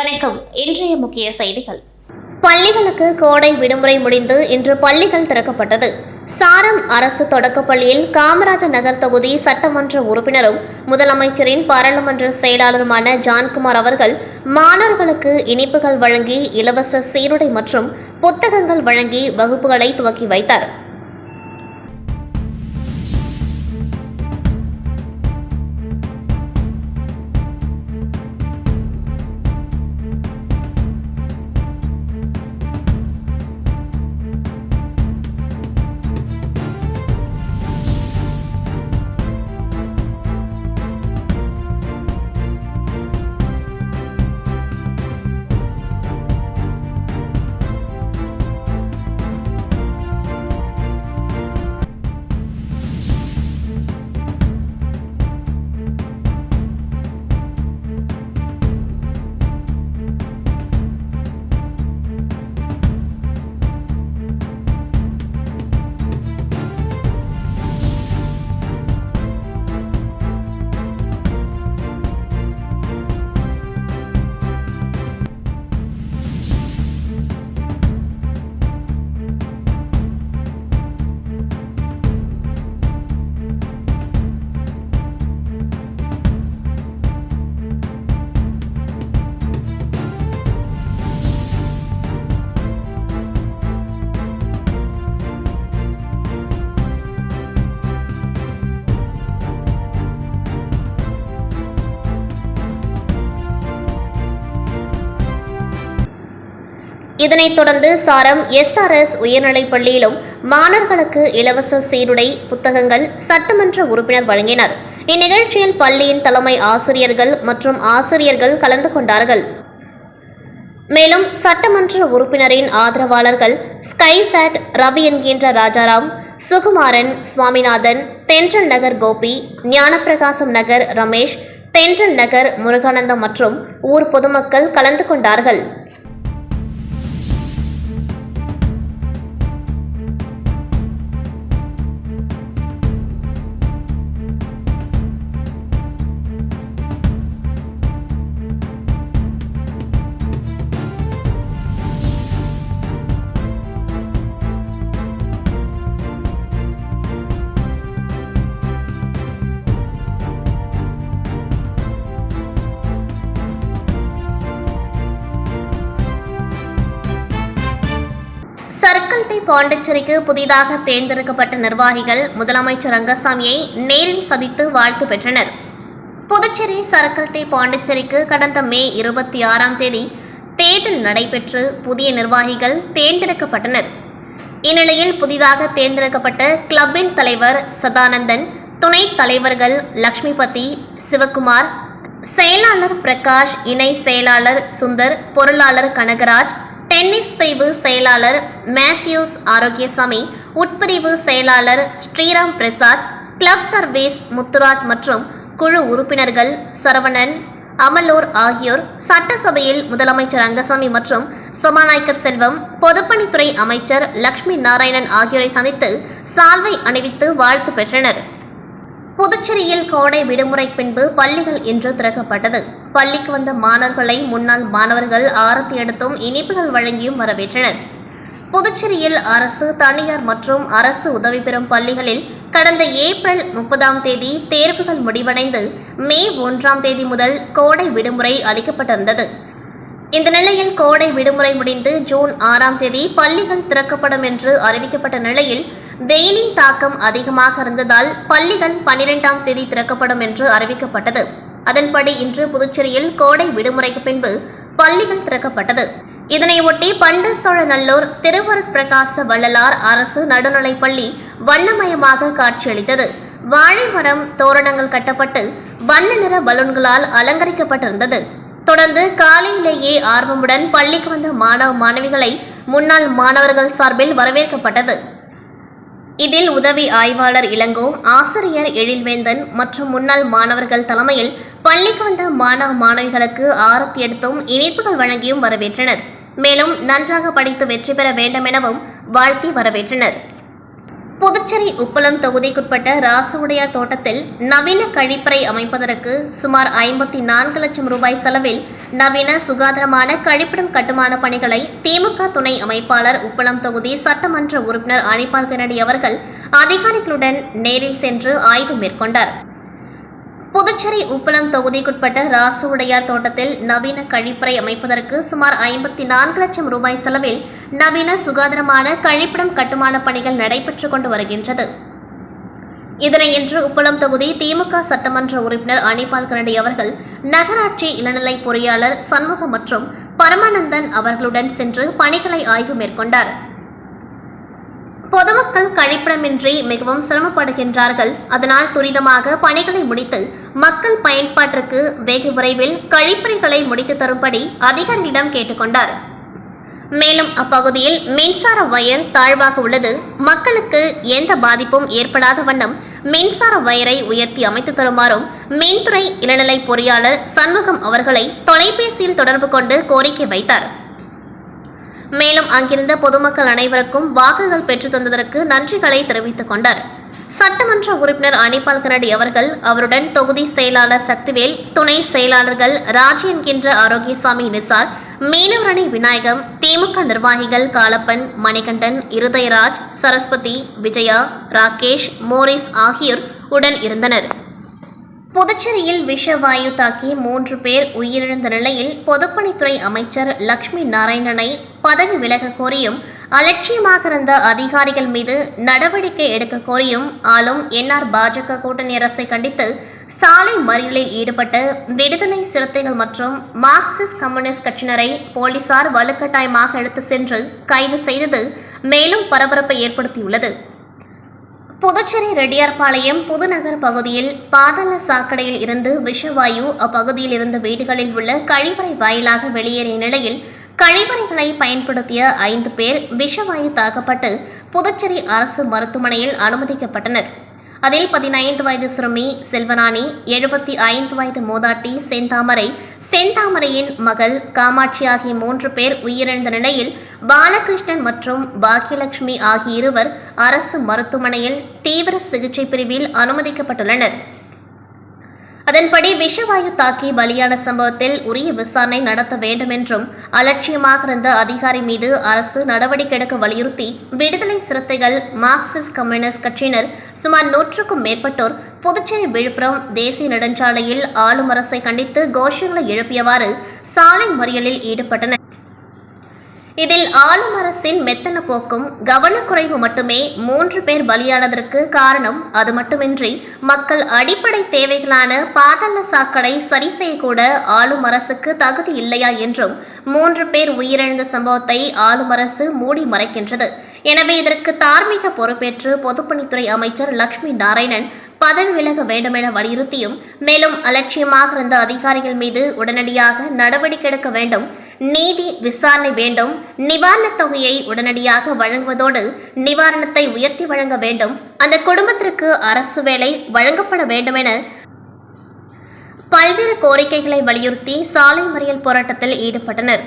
வணக்கம். இன்றைய முக்கிய செய்திகள். பள்ளிகளுக்கு கோடை விடுமுறை முடிந்து இன்று பள்ளிகள் திறக்கப்பட்டது. சாரம் அரசு தொடக்கப்பள்ளியில் காமராஜர் நகர் தொகுதி சட்டமன்ற உறுப்பினரும் முதலமைச்சரின் பாராளுமன்ற செயலாளருமான ஜான்குமார் அவர்கள் மாணவர்களுக்கு இனிப்புகள் வழங்கி இலவச சீருடை மற்றும் புத்தகங்கள் வழங்கி வகுப்புகளை துவக்கி வைத்தார். இதனைத் தொடர்ந்து சாரம் எஸ்ஆர்எஸ் உயர்நிலைப் பள்ளியிலும் மாணவர்களுக்கு இலவச சீருடை புத்தகங்கள் சட்டமன்ற உறுப்பினர் வழங்கினர். இந்நிகழ்ச்சியில் பள்ளியின் தலைமை ஆசிரியர்கள் மற்றும் ஆசிரியர்கள் கலந்து கொண்டார்கள். மேலும் சட்டமன்ற உறுப்பினரின் ஆதரவாளர்கள் ஸ்கைசாட் ரவி என்கின்ற ராஜாராம் சுகுமாரன் சுவாமிநாதன் தென்றல் நகர் கோபி ஞானப்பிரகாசம் நகர் ரமேஷ் தென்றல் நகர் முருகானந்தம் மற்றும் ஊர் பொதுமக்கள் கலந்து கொண்டார்கள். பாண்டிச்சேரிக்கு புதிதாக தேர்ந்தெடுக்கப்பட்ட நிர்வாகிகள் முதலமைச்சர் ரங்கசாமியை நேரில் சந்தித்து வாழ்த்து பெற்றனர். புதுச்சேரி சர்க்கல்டை பாண்டிச்சேரிக்கு கடந்த மே இருபத்தி ஆறாம் தேதி தேர்தல் நடைபெற்று புதிய நிர்வாகிகள் தேர்ந்தெடுக்கப்பட்டனர். இந்நிலையில் புதிதாக தேர்ந்தெடுக்கப்பட்ட கிளப்பின் தலைவர் சதானந்தன் துணைத் தலைவர்கள் லக்ஷ்மிபதி சிவகுமார் செயலாளர் பிரகாஷ் இணை செயலாளர் சுந்தர் பொருளாளர் கனகராஜ் டென்னிஸ் பிரிவு செயலாளர் மேத்யூஸ் ஆரோக்கியசாமி உட்பிரிவு செயலாளர் ஸ்ரீராம் பிரசாத் கிளப் சர்வீஸ் முத்துராஜ் மற்றும் குழு உறுப்பினர்கள் சரவணன் அமலூர் ஆகியோர் சட்டசபையில் முதலமைச்சர் ரங்கசாமி மற்றும் சபாநாயகர் செல்வம் பொதுப்பணித்துறை அமைச்சர் லக்ஷ்மி நாராயணன் ஆகியோரை சந்தித்து சால்வை அணிவித்து வாழ்த்து பெற்றனர். புதுச்சேரியில் கோடை விடுமுறை பின்பு பள்ளிகள் இன்று திறக்கப்பட்டது. பள்ளிக்கு வந்த மாணவர்களை முன்னாள் மாணவர்கள் ஆரத்தி எடுத்தும் இனிப்புகள் வழங்கியும் வரவேற்றனர். புதுச்சேரியில் அரசு தனியார் மற்றும் அரசு உதவி பெறும் பள்ளிகளில் கடந்த ஏப்ரல் முப்பதாம் தேதி தேர்வுகள் முடிவடைந்து மே ஒன்றாம் தேதி முதல் கோடை விடுமுறை அளிக்கப்பட்டிருந்தது. இந்த நிலையில் கோடை விடுமுறை முடிந்து ஜூன் ஆறாம் தேதி பள்ளிகள் திறக்கப்படும் என்று அறிவிக்கப்பட்ட நிலையில் வெயிலின் தாக்கம் அதிகமாக இருந்ததால் பள்ளிகள் பன்னிரெண்டாம் தேதி திறக்கப்படும் என்று அறிவிக்கப்பட்டது. அதன்படி இன்று புதுச்சேரியில் கோடை விடுமுறைக்கு பின்பு பள்ளிகள் திறக்கப்பட்டது. இதனையொட்டி ஒட்டி பண்டசோழநல்லூர் திருவருட்பிரகாச வள்ளலார் அரசு நடுநிலைப்பள்ளி வண்ணமயமாக காட்சியளித்தது. வாழை மரம் தோரணங்கள் கட்டப்பட்டு வண்ண நிற பலூன்களால் அலங்கரிக்கப்பட்டிருந்தது. தொடர்ந்து காலையிலேயே ஆர்வமுடன் பள்ளிக்கு வந்த மாணவ மாணவிகளை முன்னாள் மாணவர்கள் சார்பில் வரவேற்கப்பட்டது. இதில் உதவி ஆய்வாளர் இளங்கோ ஆசிரியர் எழில்வேந்தன் மற்றும் முன்னாள் மாணவர்கள் தலைமையில் பள்ளிக்கு வந்த மாணவ மாணவிகளுக்கு ஆரத்தி எடுத்தும் இனிப்புகள் வழங்கியும் வரவேற்றனர். மேலும் நன்றாக படித்து வெற்றி பெற வேண்டும் எனவும் வாழ்த்தி வரவேற்றனர். புதுச்சேரி உப்பளம் தொகுதிக்குட்பட்ட ராசுவுடையார் தோட்டத்தில் நவீன கழிப்பறை அமைப்பதற்கு சுமார் ஐம்பத்தி நான்கு லட்சம் ரூபாய் செலவில் நவீன சுகாதாரமான கழிப்பிடம் கட்டுமான பணிகளை திமுக துணை அமைப்பாளர் உப்பளம் தொகுதி சட்டமன்ற உறுப்பினர் அனிபால் கனடி அவர்கள் அதிகாரிகளுடன் நேரில் சென்று ஆய்வு மேற்கொண்டார். புதுச்சேரி உப்பளம் தொகுதிக்குட்பட்ட ராசுவுடையார் தோட்டத்தில் நவீன கழிப்பறை அமைப்பதற்கு சுமார் ஐம்பத்தி நான்கு லட்சம் ரூபாய் செலவில் நவீன சுகாதாரமான கழிப்பிடம் கட்டுமான பணிகள் நடைபெற்று கொண்டு வருகின்றது. இதனை இன்று உப்பளம் தொகுதி திமுக சட்டமன்ற உறுப்பினர் அனிபால் கனடி அவர்கள் நகராட்சி இளநிலை பொறியாளர் சண்முகம் மற்றும் பரமானந்தன் அவர்களுடன் சென்று பணிகளை ஆய்வு மேற்கொண்டார். பொதுமக்கள் கழிப்பிடமின்றி மிகவும் சிரமப்படுகின்றார்கள். அதனால் துரிதமாக பணிகளை முடித்து மக்கள் பயன்பாட்டிற்கு வெகு விரைவில் கழிப்பறைகளை முடித்து தரும்படி அதிகாரிகளிடம் கேட்டுக்கொண்டார். மேலும் அப்பகுதியில் மின்சார வயர் தாழ்வாக உள்ளது. மக்களுக்கு எந்த பாதிப்பும் ஏற்படாத வண்ணம் மின்சார வயரை உயர்த்தி அமைத்து தருமாறும் மின்துறை இளநிலை பொறியாளர் சண்முகம் அவர்களை தொலைபேசியில் தொடர்பு கொண்டு கோரிக்கை வைத்தார். மேலும் அங்கிருந்த பொதுமக்கள் அனைவருக்கும் வாக்குகள் பெற்றுத் தந்ததற்கு நன்றிகளை தெரிவித்துக் கொண்டார். சட்டமன்ற உறுப்பினர் அனிபால் கரடி அவர்கள் அவருடன் தொகுதி செயலாளர் சக்திவேல் துணை செயலாளர்கள் ராஜ் என்கின்ற ஆரோக்கியசாமி நிசார் மீனவரணி விநாயகம் திமுக நிர்வாகிகள் காலப்பன் மணிகண்டன் இருதயராஜ் சரஸ்வதி விஜயா ராகேஷ் மோரிஸ் ஆகியோர் உடன் இருந்தனர். புதுச்சேரியில் விஷவாயு தாக்கி மூன்று பேர் உயிரிழந்த நிலையில் பொதுப்பணித்துறை அமைச்சர் லக்ஷ்மி நாராயணனை பதவி விலக கோரியும் அலட்சியமாக இருந்த அதிகாரிகள் மீது நடவடிக்கை எடுக்க கோரியும் ஆளும் என்ஆர் பாஜக கூட்டணி அரசை கண்டித்து சாலை மறியலில் ஈடுபட்ட விடுதலை சிறுத்தைகள் மற்றும் மார்க்சிஸ்ட் கம்யூனிஸ்ட் கட்சியினரை போலீசார் வலுக்கட்டாயமாக எடுத்து சென்று கைது செய்தது மேலும் பரபரப்பை ஏற்படுத்தியுள்ளது. புதுச்சேரி ரெட்டியார்பாளையம் புதுநகர் பகுதியில் பாதாள சாக்கடையில் இருந்து விஷவாயு அப்பகுதியில் இருந்த வீடுகளில் உள்ள கழிவறை வாயிலாக வெளியேறிய நிலையில் கழிவறைகளை பயன்படுத்திய ஐந்து பேர் விஷவாயு தாக்கப்பட்டு புதுச்சேரி அரசு மருத்துவமனையில் அனுமதிக்கப்பட்டனர். அதில் பதினைந்து வயது சிறுமி செல்வராணி எழுபத்தி ஐந்து வயது மூதாட்டி செந்தாமரை செந்தாமரையின் மகள் காமாட்சி ஆகிய மூன்று பேர் உயிரிழந்த நிலையில் பாலகிருஷ்ணன் மற்றும் பாக்கியலட்சுமி ஆகிய இருவர் அரசு மருத்துவமனையில் தீவிர சிகிச்சை பிரிவில் அனுமதிக்கப்பட்டுள்ளனர். அதன்படி விஷவாயு தாக்கி பலியான சம்பவத்தில் உரிய விசாரணை நடத்த வேண்டும் என்றும் அலட்சியமாக இருந்த அதிகாரி மீது அரசு நடவடிக்கை எடுக்க வலியுறுத்தி விடுதலை சிறுத்தைகள் மார்க்சிஸ்ட் கம்யூனிஸ்ட் கட்சியினர் சுமார் நூற்றுக்கும் மேற்பட்டோர் புதுச்சேரி விழுப்புரம் தேசிய நெடுஞ்சாலையில் ஆளும் அரசை கண்டித்து கோஷங்களை எழுப்பியவாறு சாலை மறியலில் ஈடுபட்டனர். இதில் ஆளும் அரசின் மெத்தன போக்கும் கவனக்குறைவு மட்டுமே மூன்று பேர் பலியானதற்கு காரணம் அது மட்டுமின்றி மக்கள் அடிப்படை தேவைகளான பாதாள சாக்கடை சரி செய்யக்கூட ஆளும் அரசுக்கு தகுதி இல்லையா என்றும் மூன்று பேர் உயிரிழந்த சம்பவத்தை ஆளும் அரசு மூடி மறைக்கின்றது. எனவே இதற்கு தார்மீக பொறுப்பேற்று பொதுப்பணித்துறை அமைச்சர் லட்சுமி நாராயணன் பதவி விலக வேண்டுமென வலியுறுத்தியும் மேலும் அலட்சியமாக இருந்த அதிகாரிகள் மீது உடனடியாக நடவடிக்கை எடுக்க வேண்டும் நீதி விசாரணை வேண்டும் நிவாரணத் தொகையை உடனடியாக வழங்குவதோடு நிவாரணத்தை உயர்த்தி வழங்க வேண்டும் அந்த குடும்பத்திற்கு அரசு வேலை வழங்கப்பட வேண்டுமென பல்வேறு கோரிக்கைகளை வலியுறுத்தி சாலை மறியல் போராட்டத்தில் ஈடுபட்டனர்.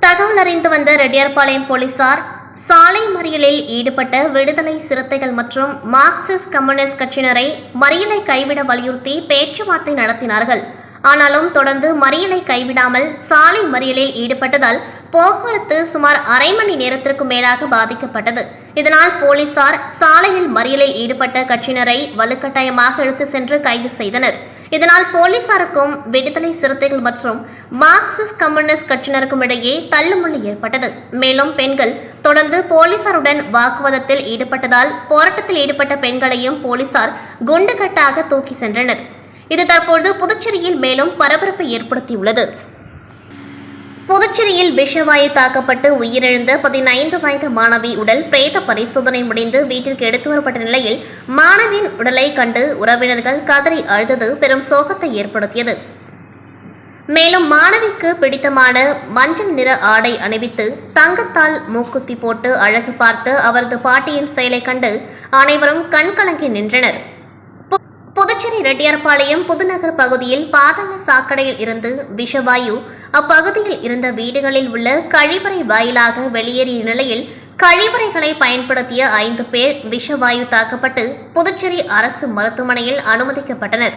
தகவல் அறிந்து வந்த ரெட்டியார்பாளையம் போலீசார் சாலை மறியலில் ஈடுபட்ட விடுதலை சிறுத்தைகள் மற்றும் மார்க்சிஸ்ட் கம்யூனிஸ்ட் கட்சியினரை மறியலை கைவிட வலியுறுத்தி பேச்சுவார்த்தை நடத்தினார்கள். ஆனாலும் தொடர்ந்து மறியலை கைவிடாமல் சாலை மறியலில் ஈடுபட்டதால் போக்குவரத்து சுமார் அரை மணி நேரத்திற்கு மேலாக பாதிக்கப்பட்டது. இதனால் போலீசார் சாலையில் மறியலில் ஈடுபட்ட கட்சியினரை வலுக்கட்டாயமாக இழுத்து சென்று கைது செய்தனர். இதனால் போலீசாருக்கும் விடுதலை சிறுத்தைகள் மற்றும் மார்க்சிஸ்ட் கம்யூனிஸ்ட் கட்சியினருக்கும் இடையே தள்ளுமுள்ளு ஏற்பட்டது. மேலும் பெண்கள் தொடர்ந்து போலீசாருடன் வாக்குவாதத்தில் ஈடுபட்டதால் போராட்டத்தில் ஈடுபட்ட பெண்களையும் போலீசார் குண்டுகட்டாக தூக்கி சென்றனர். இது தற்பொழுது புதுச்சேரியில் மேலும் பரபரப்பை ஏற்படுத்தியுள்ளது. புதுச்சேரியில் விஷவாயு தாக்கப்பட்டு உயிரிழந்த பதினைந்து வயது மாணவி உடல் பிரேத பரிசோதனை முடிந்து வீட்டிற்கு எடுத்து வரப்பட்ட நிலையில் மாணவியின் உடலை கண்டு உறவினர்கள் கதறி அழுதது பெரும் சோகத்தை ஏற்படுத்தியது. மேலும் மாணவிக்கு பிடித்தமான மஞ்சள் நிற ஆடை அணிவித்து தங்கத்தால் மூக்குத்தி போட்டு அழகு பார்த்து அவரது பாட்டியின் செயலை கண்டு அனைவரும் கண்கலங்கி நின்றனர். புதுச்சேரி ரெட்டியார்பாளையம் புதுநகர் பகுதியில் பாதாள சாக்கடையில் இருந்து விஷவாயு அப்பகுதியில் இருந்த வீடுகளில் உள்ள கழிவறை வாயிலாக வெளியேறிய நிலையில் கழிவறைகளை பயன்படுத்திய ஐந்து பேர் விஷவாயு தாக்கப்பட்டு புதுச்சேரி அரசு மருத்துவமனையில் அனுமதிக்கப்பட்டனர்.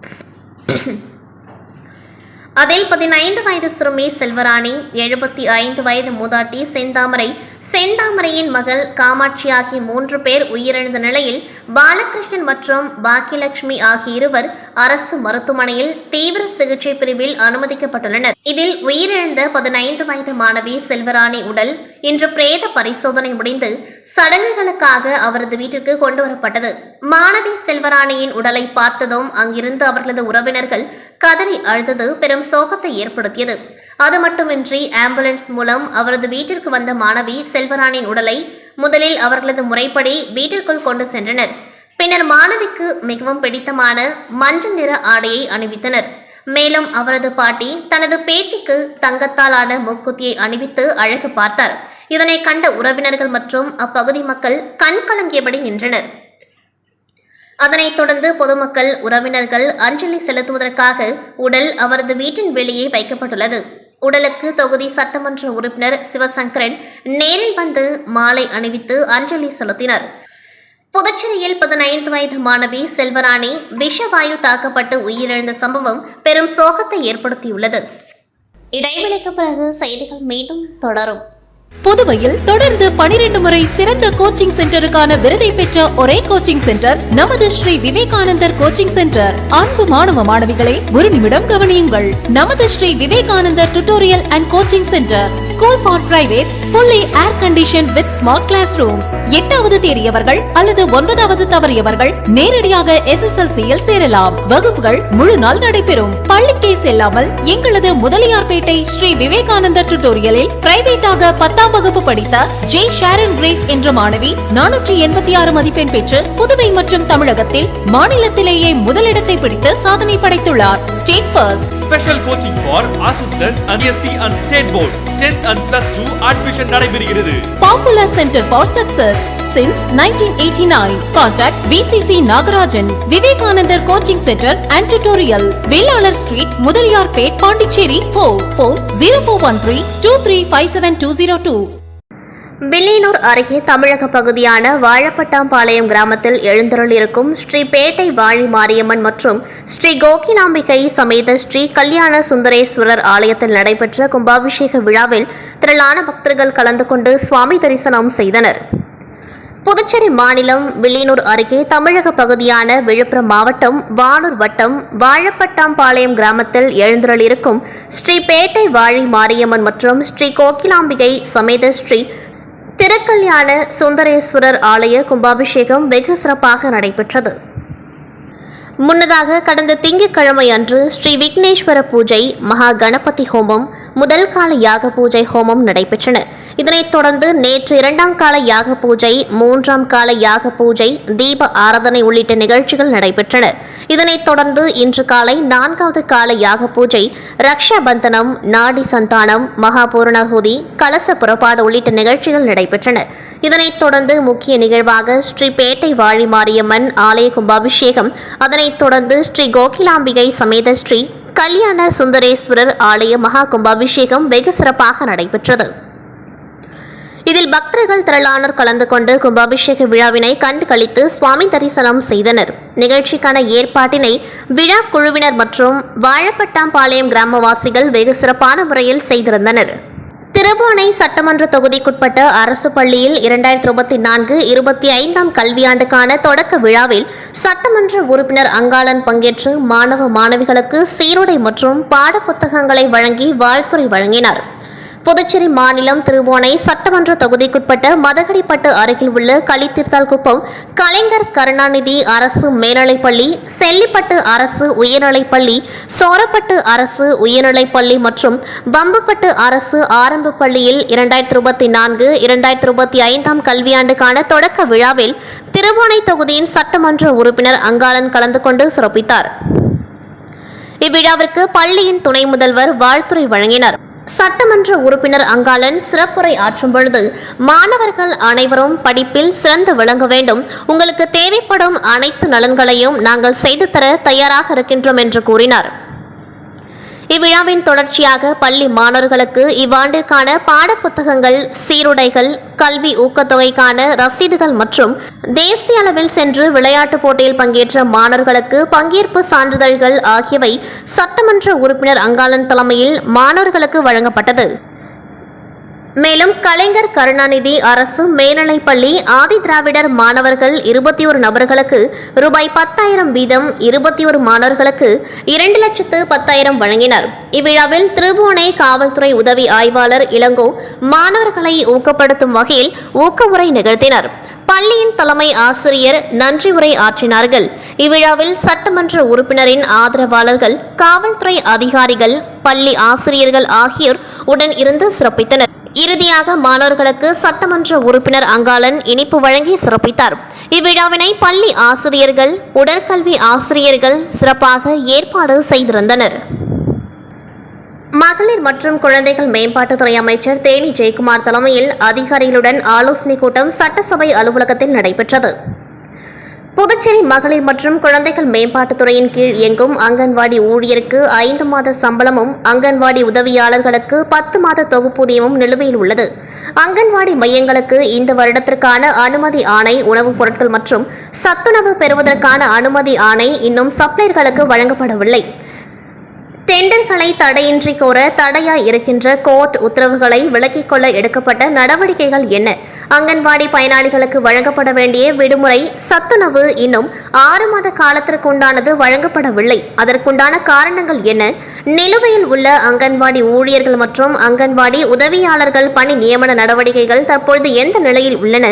அதில் பதினைந்து வயது சிறுமி செல்வராணி எழுபத்தி ஐந்து வயது மூதாட்டி செந்தாமரை செந்தாமரையின் மகள் காமாட்சி ஆகிய மூன்று பேர் உயிரிழந்த நிலையில் பாலகிருஷ்ணன் மற்றும் பாக்கியலட்சுமி ஆகிய இருவர் அரசு மருத்துவமனையில் தீவிர சிகிச்சை பிரிவில் அனுமதிக்கப்பட்டுள்ளனர். இதில் உயிரிழந்த பதினைந்து வயது மாணவி செல்வராணி உடல் இன்று பிரேத பரிசோதனை முடிந்து சடங்குகளுக்காக அவரது வீட்டிற்கு கொண்டு வரப்பட்டது. மாணவி செல்வராணியின் உடலை பார்த்ததும் அங்கிருந்து அவர்களது உறவினர்கள் கதறி அழுதது பெரும் சோகத்தை ஏற்படுத்தியது. அது மட்டுமின்றி ஆம்புலன்ஸ் மூலம் அவரது வீட்டிற்கு வந்த மாணவி செல்வராணின் உடலை முதலில் அவர்களது முறைப்படி வீட்டிற்குள் கொண்டு சென்றனர். பின்னர் மாணவிக்கு மிகவும் பிடித்தமான மஞ்சள் நிற ஆடையை அணிவித்தனர். மேலும் அவரது பாட்டி தனது பேத்திக்கு தங்கத்தாலான மூக்குத்தியை அணிவித்து அழகு பார்த்தார். இதனை கண்ட உறவினர்கள் மற்றும் அப்பகுதி மக்கள் கண் கலங்கியபடி நின்றனர். அதனைத் தொடர்ந்து பொதுமக்கள் உறவினர்கள் அஞ்சலி செலுத்துவதற்காக உடல் அவரது வீட்டின் வெளியே வைக்கப்பட்டுள்ளது. உடலுக்கு தொகுதி சட்டமன்ற உறுப்பினர் சிவசங்கரன் நேரில் வந்து மாலை அணிவித்து அஞ்சலி செலுத்தினர். புதுச்சேரியில் பதினைந்து வயது மாணவி செல்வராணி விஷவாயு தாக்கப்பட்டு உயிரிழந்த சம்பவம் பெரும் சோகத்தை ஏற்படுத்தியுள்ளது. இடைவெளிக்கு பிறகு செய்திகள் மீண்டும் தொடரும். புதுவையில் தொடர்ந்து பனிரெண்டு முறை சிறந்த கோச்சிங் சென்டருக்கான விருதை பெற்ற ஒரே கோச்சிங் சென்டர் நமது ஸ்ரீ விவேகானந்தர் கோச்சிங் சென்டர். அன்பு மாணவ மாணவிகளை ஒரு நிமிடம் கவனியுங்கள். நமது Sri Vivekanandar tutorial and coaching centre school for private fully air condition with smart class rooms எட்டாவது தேறியவர்கள் அல்லது ஒன்பதாவது தவறியவர்கள் நேரடியாக எஸ்எஸ்எல்சி யில் சேரலாம். வகுப்புகள் முழு நாள் நடைபெறும். பள்ளிக்கே செல்லாமல் எங்களது முதலியார்பேட்டை ஸ்ரீ விவேகானந்தர் டுட்டோரியலில் பிரைவேட்டாக பத்தாம் வகுப்பு படித்த ஜே ஷாரன் கிரேஸ் என்ற மாணவி நானூற்றி எண்பத்தி ஆறு மதிப்பெண் பெற்று புதுவை மற்றும் தமிழகத்தில் மாநிலத்திலேயே முதலிடத்தை பிடித்து சாதனை படைத்துள்ளார். State first Special coaching for assistant and SC and state board 10th and plus 2 admission நடைபெறுகிறது. Popular centre for success since 1989 contact VCC Nagarajan Vivekanandar coaching centre and tutorial Vellalar street Mudaliarpet Pondicherry four four zero four one three two Villianur அருகே தமிழக பகுதியான வாழப்பட்டாம்பாளையம் கிராமத்தில் எழுந்தருளிருக்கும் ஸ்ரீ பேட்டை வாழி மாரியம்மன் மற்றும் ஸ்ரீ கோகிநாம்பிகை சமேத ஸ்ரீ கல்யாண சுந்தரேஸ்வரர் ஆலயத்தில் நடைபெற்ற கும்பாபிஷேக விழாவில் திரளான பக்தர்கள் கலந்து கொண்டு சுவாமி தரிசனம் செய்தனர். புதுச்சேரி மாநிலம் வில்லியனூர் அருகே தமிழக பகுதியான விழுப்புரம் மாவட்டம் வானூர் வட்டம் வாழப்பட்டாம்பாளையம் கிராமத்தில் எழுந்தருளிருக்கும் ஸ்ரீ பேட்டை வாழி மாரியம்மன் மற்றும் ஸ்ரீ கோகிலாம்பிகை சமேத ஸ்ரீ திருக்கல்யாண சுந்தரேஸ்வரர் ஆலய கும்பாபிஷேகம் வெகு சிறப்பாக நடைபெற்றது. முன்னதாக கடந்த திங்கட்கிழமை அன்று ஸ்ரீ விக்னேஸ்வர பூஜை மகா கணபதி ஹோமம் முதல் கால யாக பூஜை ஹோமம் நடைபெற்றன. இதனைத் தொடர்ந்து நேற்று இரண்டாம் கால யாக பூஜை மூன்றாம் கால யாக பூஜை தீப ஆராதனை உள்ளிட்ட நிகழ்ச்சிகள் நடைபெற்றன. இதனைத் தொடர்ந்து இன்று காலை நான்காவது கால யாக பூஜை ரக்ஷாபந்தனம் நாடி சந்தானம் மகாபூரணகுதி கலச புறப்பாடு உள்ளிட்ட நிகழ்ச்சிகள் நடைபெற்றன. இதனைத் தொடர்ந்து முக்கிய நிகழ்வாக ஸ்ரீ பேட்டை வாழி மாரியம்மன் ஆலய கும்பாபிஷேகம் அதனைத் தொடர்ந்து ஸ்ரீ கோகிலாம்பிகை சமேத ஸ்ரீ கல்யாண சுந்தரேஸ்வரர் ஆலய மகா கும்பாபிஷேகம் வெகு சிறப்பாக நடைபெற்றது. இதில் பக்தர்கள் திரளானோர் கலந்து கொண்டு கும்பாபிஷேக விழாவினை கண்டு கழித்து சுவாமி தரிசனம் செய்தனர். நிகழ்ச்சிக்கான ஏற்பாட்டினை விழா குழுவினர் மற்றும் வாழப்பட்டாம்பாளையம் கிராமவாசிகள் வெகு சிறப்பான முறையில் செய்திருந்தனர். திருபுவனை சட்டமன்ற தொகுதிக்குட்பட்ட அரசு பள்ளியில் இரண்டாயிரத்தி இருபத்தி நான்கு இருபத்தி ஐந்தாம் கல்வியாண்டுக்கான தொடக்க விழாவில் சட்டமன்ற உறுப்பினர் அங்காளன் பங்கேற்று மாணவ மாணவிகளுக்கு சீருடை மற்றும் பாடப்புத்தகங்களை வழங்கி வாழ்த்துரை வழங்கினார். புதுச்சேரி மாநிலம் திருவோணை சட்டமன்ற தொகுதிக்குட்பட்ட மதகடிப்பட்டு அருகில் உள்ள களித்தீர்த்தால் குப்பம் கலைஞர் கருணாநிதி அரசு மேல்நிலைப்பள்ளி செல்லிப்பட்டு அரசு உயர்நிலைப்பள்ளி சோரப்பட்டு அரசு உயர்நிலைப்பள்ளி மற்றும் பம்புப்பட்டு அரசு ஆரம்ப பள்ளியில் இரண்டாயிரத்தி இருபத்தி நான்கு இரண்டாயிரத்தி இருபத்தி ஐந்தாம் கல்வியாண்டுக்கான தொடக்க விழாவில் திருவோணை தொகுதியின் சட்டமன்ற உறுப்பினர் அங்காளன் கலந்து கொண்டு சிறப்பித்தார். இவ்விழாவிற்கு பள்ளியின் துணை முதல்வர் வாழ்த்துரை வழங்கினார். சட்டமன்ற உறுப்பினர் அங்காளன் சிறப்புரை ஆற்றும் பொழுது மாணவர்கள் அனைவரும் படிப்பில் சிறந்து விளங்க வேண்டும். உங்களுக்கு தேவைப்படும் அனைத்து நலன்களையும் நாங்கள் செய்து தர தயாராக இருக்கின்றோம் என்று கூறினார். இவ்விழாவின் தொடர்ச்சியாக பள்ளி மாணவர்களுக்கு இவ்வாண்டிற்கான பாடப்புத்தகங்கள் சீருடைகள் கல்வி ஊக்கத்தொகைக்கான ரசீதுகள் மற்றும் தேசிய அளவில் சென்று விளையாட்டுப் போட்டியில் பங்கேற்ற மாணவர்களுக்கு பங்கேற்பு சான்றிதழ்கள் ஆகியவை சட்டமன்ற உறுப்பினர் அங்காளன் தலைமையில் மாணவர்களுக்கு வழங்கப்பட்டது. மேலும் கலைஞர் கருணாநிதி அரசு மேல்நிலைப்பள்ளி ஆதி திராவிடர் மாணவர்கள் இருபத்தி ஒரு நபர்களுக்கு ரூபாய் பத்தாயிரம் வீதம் இருபத்தி ஒரு மாணவர்களுக்கு இரண்டு லட்சத்து பத்தாயிரம் வழங்கினர். இவ்விழாவில் திருபுவனை காவல்துறை உதவி ஆய்வாளர் இளங்கோ மாணவர்களை ஊக்கப்படுத்தும் வகையில் ஊக்கவுரை நிகழ்த்தினர். பள்ளியின் தலைமை ஆசிரியர் நன்றி உரை ஆற்றினார்கள். இவ்விழாவில் சட்டமன்ற உறுப்பினரின் ஆதரவாளர்கள் காவல்துறை அதிகாரிகள் பள்ளி ஆசிரியர்கள் ஆகியோர் உடன் இருந்து சிறப்பித்தனர். இறுதியாக மாணவர்களுக்கு சட்டமன்ற உறுப்பினர் அங்காளன் இனிப்பு வழங்கி சிறப்பித்தார். இவ்விழாவினை பள்ளி ஆசிரியர்கள் உடற்கல்வி ஆசிரியர்கள் சிறப்பாக ஏற்பாடு செய்திருந்தனர். மகளிர் மற்றும் குழந்தைகள் மேம்பாட்டுத்துறை அமைச்சர் தேனி ஜெயக்குமார் தலைமையில் அதிகாரிகளுடன் ஆலோசனைக் கூட்டம் சட்டசபை அலுவலகத்தில் நடைபெற்றது. புதுச்சேரி மகளிர் மற்றும் குழந்தைகள் மேம்பாட்டுத்துறையின் கீழ் இயங்கும் அங்கன்வாடி ஊழியருக்கு ஐந்து மாத சம்பளமும் அங்கன்வாடி உதவியாளர்களுக்கு பத்து மாத தொகுப்பூதியமும் நிலுவையில் உள்ளது. அங்கன்வாடி மையங்களுக்கு இந்த வருடத்திற்கான அனுமதி ஆணை உணவுப் பொருட்கள் மற்றும் சத்துணவு பெறுவதற்கான அனுமதி ஆணை இன்னும் சப்ளையர்களுக்கு வழங்கப்படவில்லை. டெண்டர்களை தடையின்றி கோர தடையாய் இருக்கின்ற கோர்ட் உத்தரவுகளை விலக்கிக் கொள்ள எடுக்கப்பட்ட நடவடிக்கைகள் என்ன? அங்கன்வாடி பயனாளிகளுக்கு வழங்கப்பட வேண்டிய விடுமுறை சத்துணவு இன்னும் ஆறு மாத காலத்திற்கு உண்டானது வழங்கப்படவில்லை. அதற்குண்டான காரணங்கள் என்ன? நிலுவையில் உள்ள அங்கன்வாடி ஊழியர்கள் மற்றும் அங்கன்வாடி உதவியாளர்கள் பணி நியமன நடவடிக்கைகள் தற்பொழுது எந்த நிலையில் உள்ளன?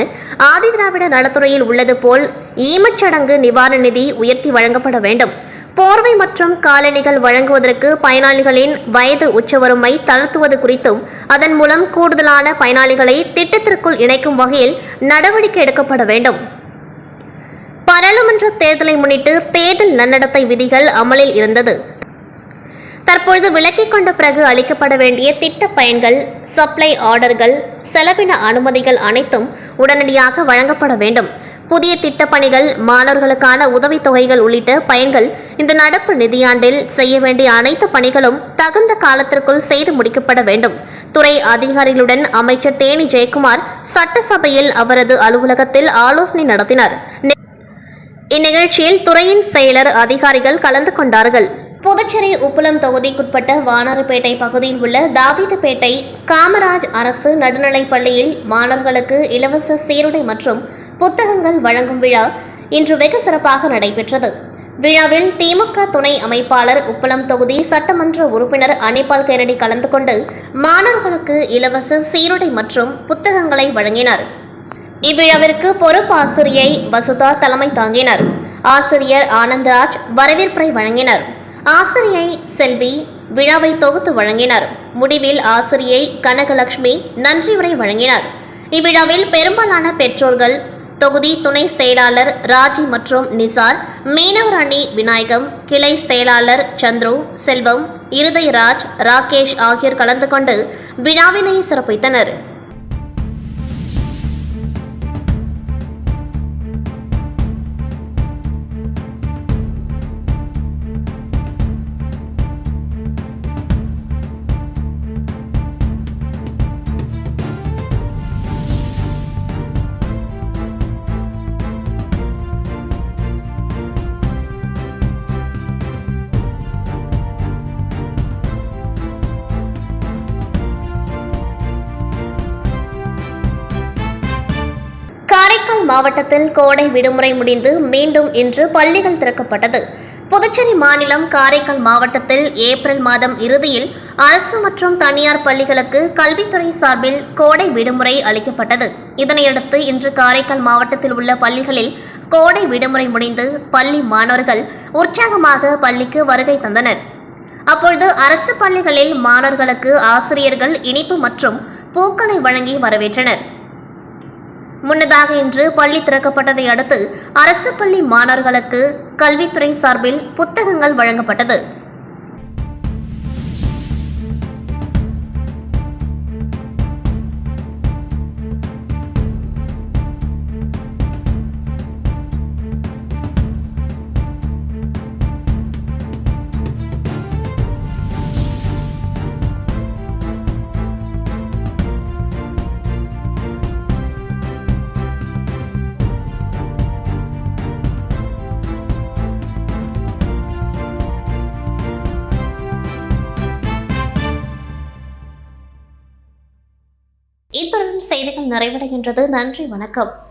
ஆதிதிராவிட நலத்துறையில் உள்ளது போல் ஈமச்சடங்கு நிவாரண நிதி உயர்த்தி வழங்கப்பட வேண்டும். போர்வை மற்றும் காலணிகள் வழங்குவதற்கு பயனாளிகளின் வயது உச்சவருமை தளர்த்துவது குறித்தும் அதன் மூலம் கூடுதலான பயனாளிகளை திட்டத்திற்குள் இணைக்கும் வகையில் நடவடிக்கை எடுக்கப்பட வேண்டும். பாராளுமன்ற தேர்தலை முன்னிட்டு தேர்தல் நன்னடத்தை விதிகள் அமலில் இருந்தது. தற்பொழுது விலக்கிக் கொண்ட பிறகு அளிக்கப்பட வேண்டிய திட்ட பயன்கள் சப்ளை ஆர்டர்கள் செலவின அனுமதிகள் அனைத்தும் உடனடியாக வழங்கப்பட வேண்டும். புதிய திட்டப்பணிகள் மாணவர்களுக்கான உதவித்தொகைகள் உள்ளிட்ட பயன்கள் இந்த நடப்பு நிதியாண்டில் செய்ய வேண்டிய அனைத்து பணிகளும் தகுந்த காலத்திற்குள் செய்து முடிக்கப்பட வேண்டும். துறை அதிகாரிகளுடன் அமைச்சர் தேனி ஜெயக்குமார் சட்டசபையில் அவரது அலுவலகத்தில் ஆலோசனை நடத்தினார். இந்நிகழ்ச்சியில் துறையின் செயலர் அதிகாரிகள் கலந்து கொண்டார்கள். புதுச்சேரி உப்புளம் தொகுதிக்குட்பட்ட வானரப்பேட்டை பகுதியில் உள்ள தாவிதப்பேட்டை காமராஜ் அரசு நடுநிலைப் பள்ளியில் மாணவர்களுக்கு இலவச சீருடை மற்றும் புத்தகங்கள் வழங்கும் விழா இன்று வெகு சிறப்பாக நடைபெற்றது. விழாவில் திமுக துணை அமைப்பாளர் உப்பளம் தொகுதி சட்டமன்ற உறுப்பினர் அனிபால் கெரடி கலந்து கொண்டு மாணவர்களுக்கு இலவச சீருடை மற்றும் புத்தகங்களை வழங்கினார். இவ்விழாவிற்கு பொறுப்பாசிரியை வசுதா தலைமை தாங்கினார். ஆசிரியர் ஆனந்தராஜ் வரவேற்புரை வழங்கினர். ஆசிரியை செல்வி விழாவை தொகுத்து வழங்கினார். முடிவில் ஆசிரியை கனகலட்சுமி நன்றியுரை வழங்கினார். இவ்விழாவில் பெரும்பாலான பெற்றோர்கள் தொகுதி துணை செயலாளர் ராஜி மற்றும் நிசார் மீனவர் அணி விநாயகம் கிளை செயலாளர் சந்துரு செல்வம் இருதயராஜ் ராகேஷ் ஆகியோர் கலந்து கொண்டு விழாவினை சிறப்பித்தனர். காரைக்கால் மாவட்டத்தில் கோடை விடுமுறை முடிந்து மீண்டும் இன்று பள்ளிகள் திறக்கப்பட்டது. புதுச்சேரி மாநிலம் காரைக்கால் மாவட்டத்தில் ஏப்ரல் மாதம் இறுதியில் அரசு மற்றும் தனியார் பள்ளிகளுக்கு கல்வித்துறை சார்பில் கோடை விடுமுறை அளிக்கப்பட்டது. இதனையடுத்து இன்று காரைக்கால் மாவட்டத்தில் உள்ள பள்ளிகளில் கோடை விடுமுறை முடிந்து பள்ளி மாணவர்கள் உற்சாகமாக பள்ளிக்கு வருகை தந்தனர். அப்பொழுது அரசு பள்ளிகளில் மாணவர்களுக்கு ஆசிரியர்கள் இனிப்பு மற்றும் பூக்களை வழங்கி வரவேற்றனர். முன்னதாக இன்று பள்ளி திறக்கப்பட்டதை அடுத்து அரசு பள்ளி மாணவர்களுக்கு கல்வித்துறை சார்பில் புத்தகங்கள் வழங்கப்பட்டது. நிறைவடைகின்றது. நன்றி வணக்கம்.